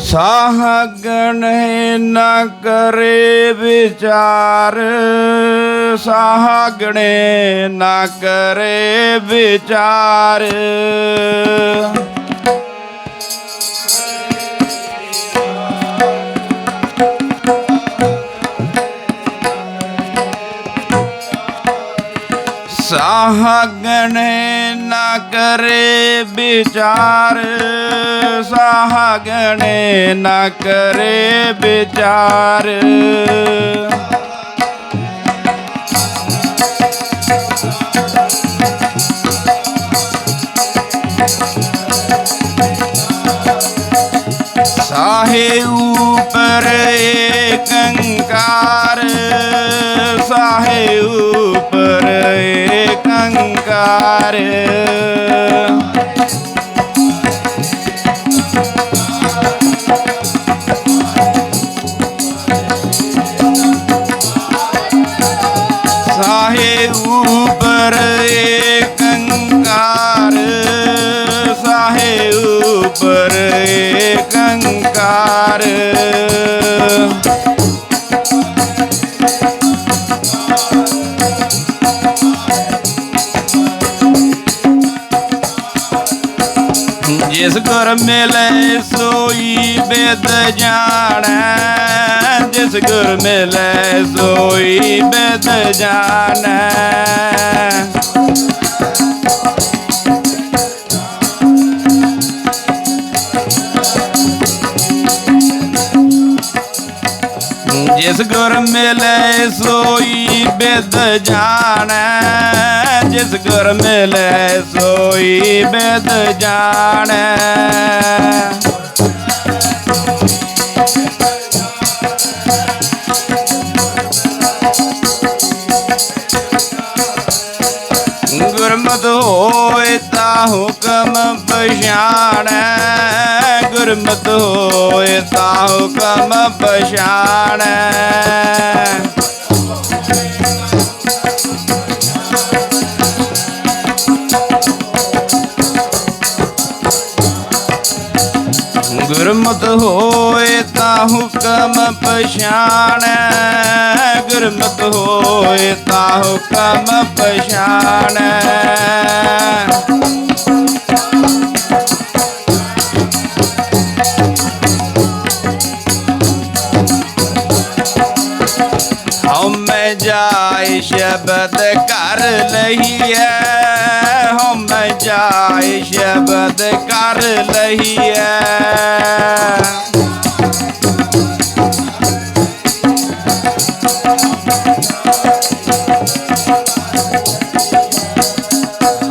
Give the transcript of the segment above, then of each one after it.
ਸਾਹਗਣ ਨਾ ਕਰੇ ਵਿਚਾਰ ਸਾਹਗਣੇ ਨਾ ਕਰੇ ਵਿਚਾਰ। ਸਾਹਗਣੇ ਨਾ ਕਰੇ ਵਿਚਾਰ ਸਾਹਗਣੇ ਨਾ ਕਰੇ ਵਿਚਾਰ। ਸਾਹੇ ਅੰਕਾਰ ਮਿਲੇ ਸੋਈ ਬੇਦ ਜਾਣੈ, ਜਿਸ ਗੁਰ ਮਿਲੇ ਸੋਈ ਬੇਦ ਜਾਣੈ। ਜਿਸ ਗੁਰ ਮਿਲੇ ਸੋਈ ਬਿਦ ਜਾਣੈ, ਜਿਸ ਗੁਰ ਮਿਲੇ ਸੋਈ ਬਿਦ ਜਾਣੈ। ਗੁਰਮਤਿ ਹੋਏ ਤਾ ਹੁਕਮ ਪਛਾਣੈ। ਗੁਰਮਤ ਹੋਏ ਤਾ ਹੁਕਮ ਪਛਾਣੈ। ਗੁਰਮਤਿ ਹੋਏ ਤਾ ਹੁਕਮ ਪਛਾਣੈ। ਜਾਇ ਸ਼ਬਦ ਕਰ ਲਹੀਐ ਹਉਮੈ ਜਾਇ ਸ਼ਬਦ ਕਰ ਲਹੀਐ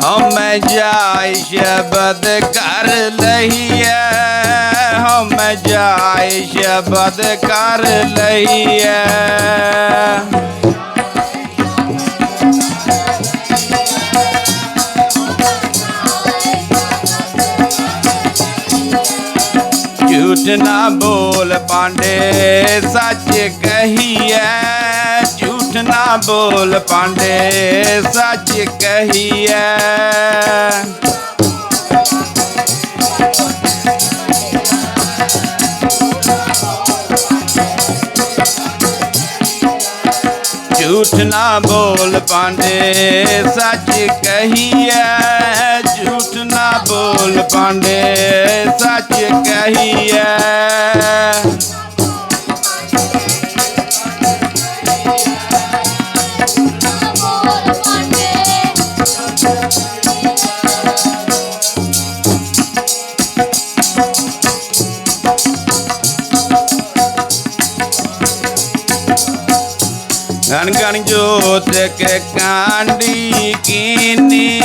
ਹਉਮੈ ਜਾਇ ਸ਼ਬਦ ਕਰ ਲਹੀਐ ਹਉਮੈ ਜਾਇ ਸ਼ਬਦ ਕਰ ਲਹੀਐ ਝੂਠ ਨਾ ਬੋਲ ਪਾਂਡੇ ਸੱਚ ਕਹੀਐ ਝੂਠ ਨਾ ਬੋਲ ਪਾਂਡੇ ਸੱਚ ਕਹੀਐ। ਝੂਠ ਨਾ ਬੋਲ ਪਾਂਡੇ ਸੱਚ ਕਹੀਐ। ਝੂਠ ਨਾ ਬੋਲ ਪਾਂਡੇ ਸੱਚ ਕਹੀਐ। ਗਣ ਜੋਤ ਕੇ ਕਾਂਡੀ ਕੀਨੀ।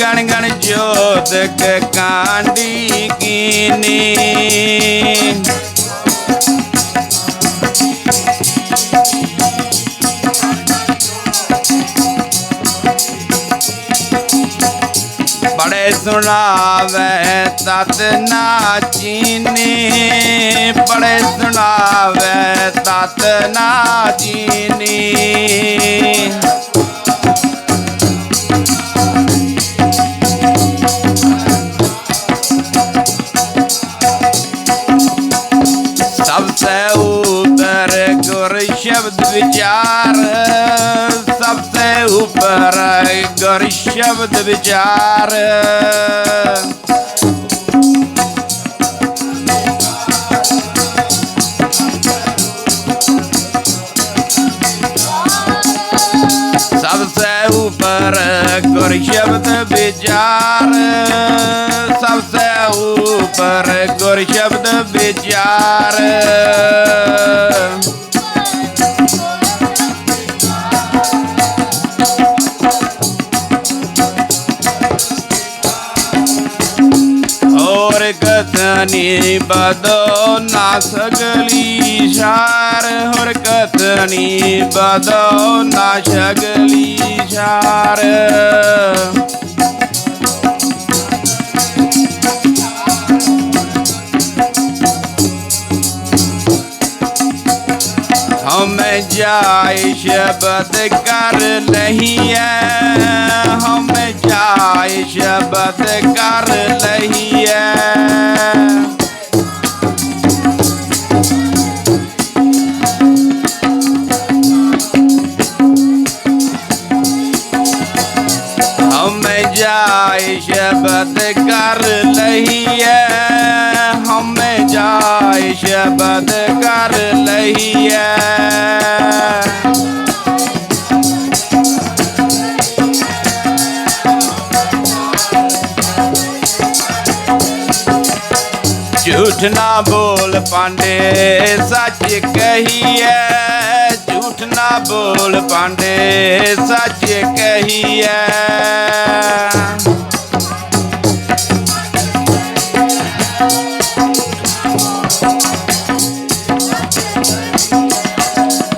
ਗਣ ਗਣ ਜੋਤ ਕੇ ਕਾਂਡੀ ਕੀਨੀ। ਬੜੇ ਸੁਣਾਵੇ ਤਤ ਨਾ ਚੀਨੀ। ਬੜੇ ਸੁਣਾਵੇ ਤਤ ਨਾ ਸ਼ਬਦ ਵਿਚਾਰ। ਸਭ ਸੈ ਉਪਰ ਗੁਰ ਸ਼ਬਦ ਵਿਚਾਰ। ਸਭ ਸੈ ਉਪਰ ਗੁਰ ਸ਼ਬਦ ਵਿਚਾਰ। કથની બદો નાસગલી શાર હર કથની બદો નાસગલી શાર हम जाय शब्द कर नहीं है ਆਏ ਸ਼ਬਦ ਕਰ ਲਈਐ ਜਾਏ ਸ਼ਬਦ ਕਰ ਲਈਐ ਹਮੇ ਜਾਏ ਸ਼ਬਦ ਕਰ ਲਈਐ ਝੂਠ ਨਾ ਬੋਲ ਪਾਂਡੇ ਸੱਚ ਕਹੀਏ ਝੂਠ ਨਾ ਬੋਲ ਪਾਂਡੇ ਸੱਚ ਕਹੀਏ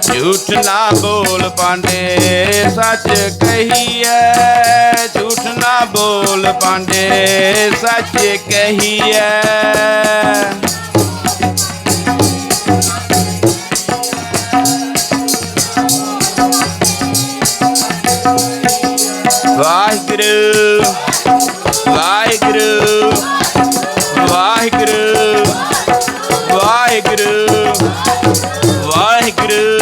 ਝੂਠ ਨਾ ਬੋਲ ਪਾਂਡੇ ਸੱਚ ਕਹੀਏ ਪਾਂਡੇ ਸੱਚ ਕਹੀਏ ਵਾਹਿਗੁਰੂ ਵਾਹਿਗੁਰੂ ਵਾਹਿਗੁਰੂ ਵਾਹਿਗੁਰੂ ਵਾਹਿਗੁਰੂ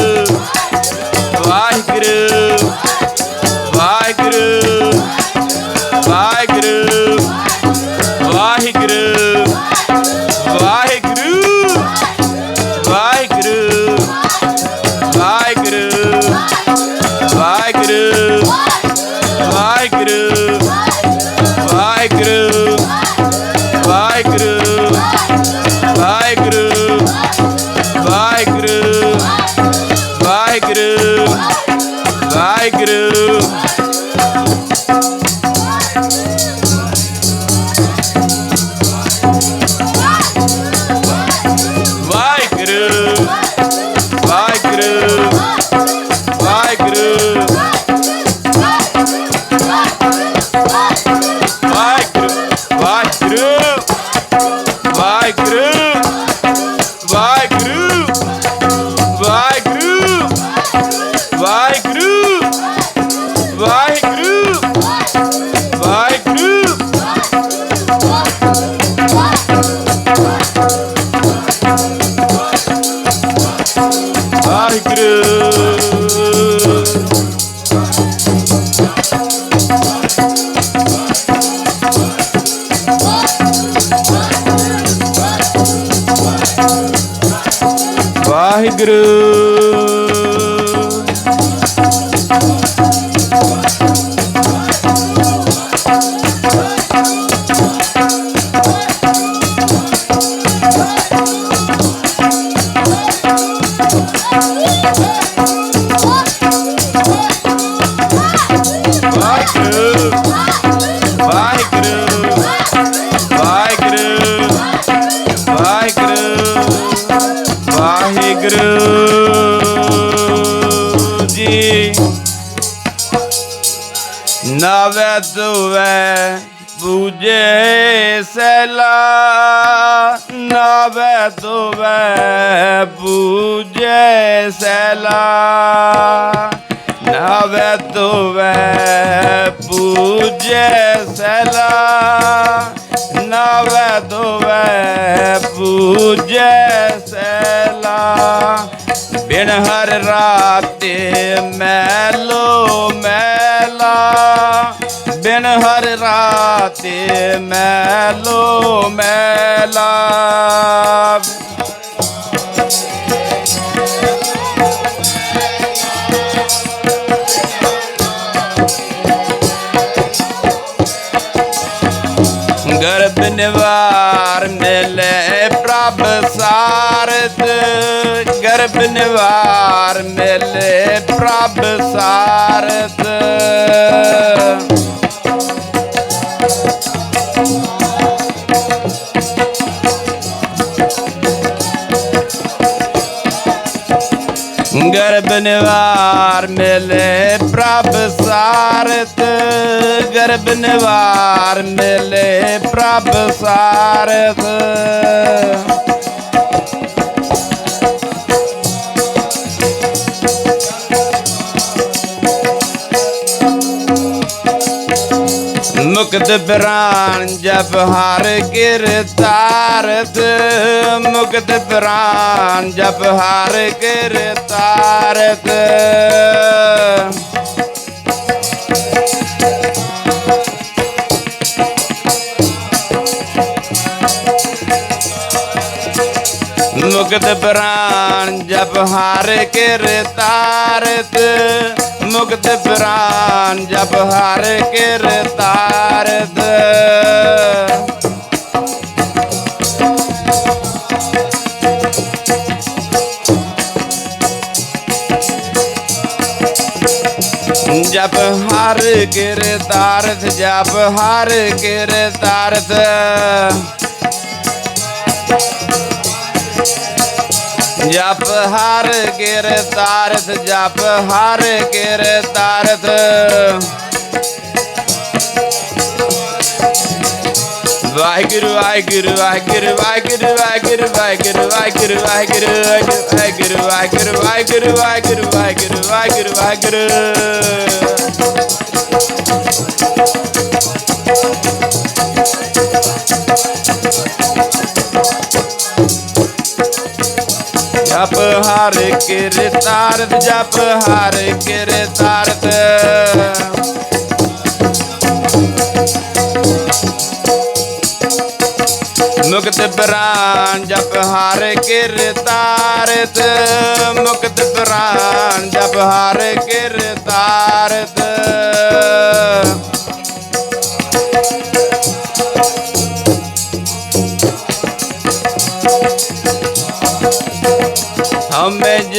ਦੁਵੇ ਬੂਝੇ ਸੈਲਾ ਨਾਵੇ ਦੁਵੇ ਬੂਝੇ ਸੈਲਾ। ਨਾਵੇ ਦੁਵੇ ਬੂਝੇ ਸੈਲਾ ਨਾਵੇ ਦੁਵੇ ਬੂਝੇ ਸੈਲਾ। ਬਿਨ ਹਰ ਰਾਤੇ ਮੈਲੋ ਬਿਨ ਹਰ ਰਾਤੇ ਮੈਲੋ ਮੈਲਾ। ਗਰਭ ਨਿਵਾਰ ਮਿਲੇ ਪ੍ਰਭ ਸਾਰਤ ਗਰਭ ਨਿਵਾਰ ਮਿਲੇ ਪ੍ਰਭ ਸਾਰਤ ਗਰਬ ਨਿਵਾਰ ਮਿਲੇ ਪ੍ਰਭ ਸਾਰਤ ਗਰਬ ਨਿਵਾਰ ਮਿਲੇ ਪ੍ਰਭ ਸਾਰਤ ਮੁਕਤ ਪ੍ਰਾਨ ਜਪ ਹਰ ਕਿਰਤਾਰਤ ਮੁਕਤ ਪ੍ਰਾਨ ਜਪ ਹਰ ਕਿਰਤਾਰਤ ਮੁਕਤ ਪ੍ਰਾਨ ਜਪ ਹਰ ਕਿਰਤਾਰਤ ਮੁਕਤ ਪ੍ਰਾਨ ਜਪ ਹਰ ਕਿਰਤਾਰਤ ਜਪ ਹਰ ਕਿਰਤਾਰਥ ਜਪ ਹਰ ਕਿਰਤਾਰਥ ਜਪ ਹਰ ਕਿਰਤਾਰਥ ਜਪ ਹਰ ਕਿਰਤਾਰਥ ਵਾਹਿਗੁਰੂ ਵਾਹਿਗੁਰੂ ਵਾਹਿਗੁਰੂ ਵਾਹਿਗੁਰੂ ਵਾਹਿਗੁਰੂ ਵਾਹਿਗੁਰੂ ਵਾਹਿਗੁਰੂ ਵਾਹਿਗੁਰੂ ਵਾਹਿਗੁਰੂ ਵਾਹਿਗੁਰੂ ਵਾਹਿਗੁਰੂ ਵਾਹਿਗੁਰੂ ਵਾਹਿਗੁਰੂ ਵਾਹਿਗੁਰੂ ਵਾਹਿਗੁਰੂ ਹਰ ਕਿਰਤਾਰਥ ਜਪ ਹਰ ਕਿਰਤਾਰਥ ਮੁਕਤ ਪ੍ਰਾਨ ਜਪ ਹਰ ਕਿਰਤਾਰਥ ਮੁਕਤ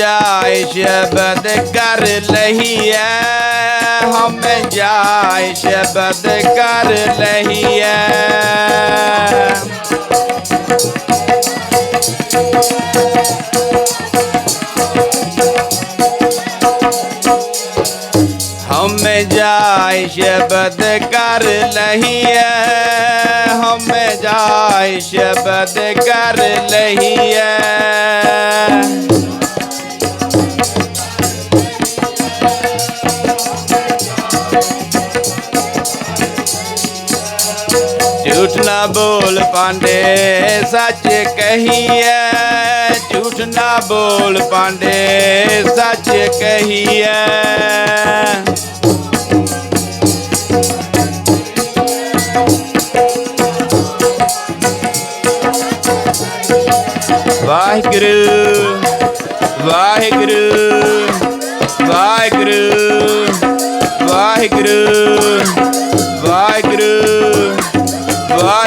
जाय शब्द कर लहिए हम जाय शब्द कर लहिए हम जाय शब्द कर लहिए हम जाय शब्द कर लहिए ਝੂਠ ਨਾ ਬੋਲ ਪਾਂਡੇ, ਸੱਚ ਕਹੀਏ ਝੂਠ ਨਾ ਬੋਲ ਪਾਂਡੇ, ਸੱਚ ਕਹੀਏ ਵਾਹਿਗੁਰੂ ਵਾਹਿਗੁਰੂ ਵਾਹਿਗੁਰੂ ਵਾਹਿਗੁਰੂ।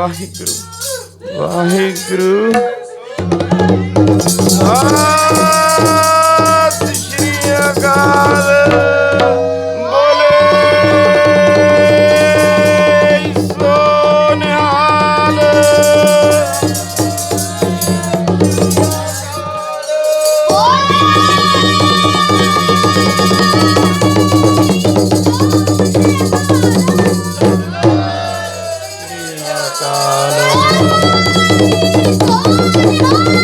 ਵਾਹਿਗੁਰੂ। ਵਾਹਿਗੁਰੂ। ਸਤਿ 开所以来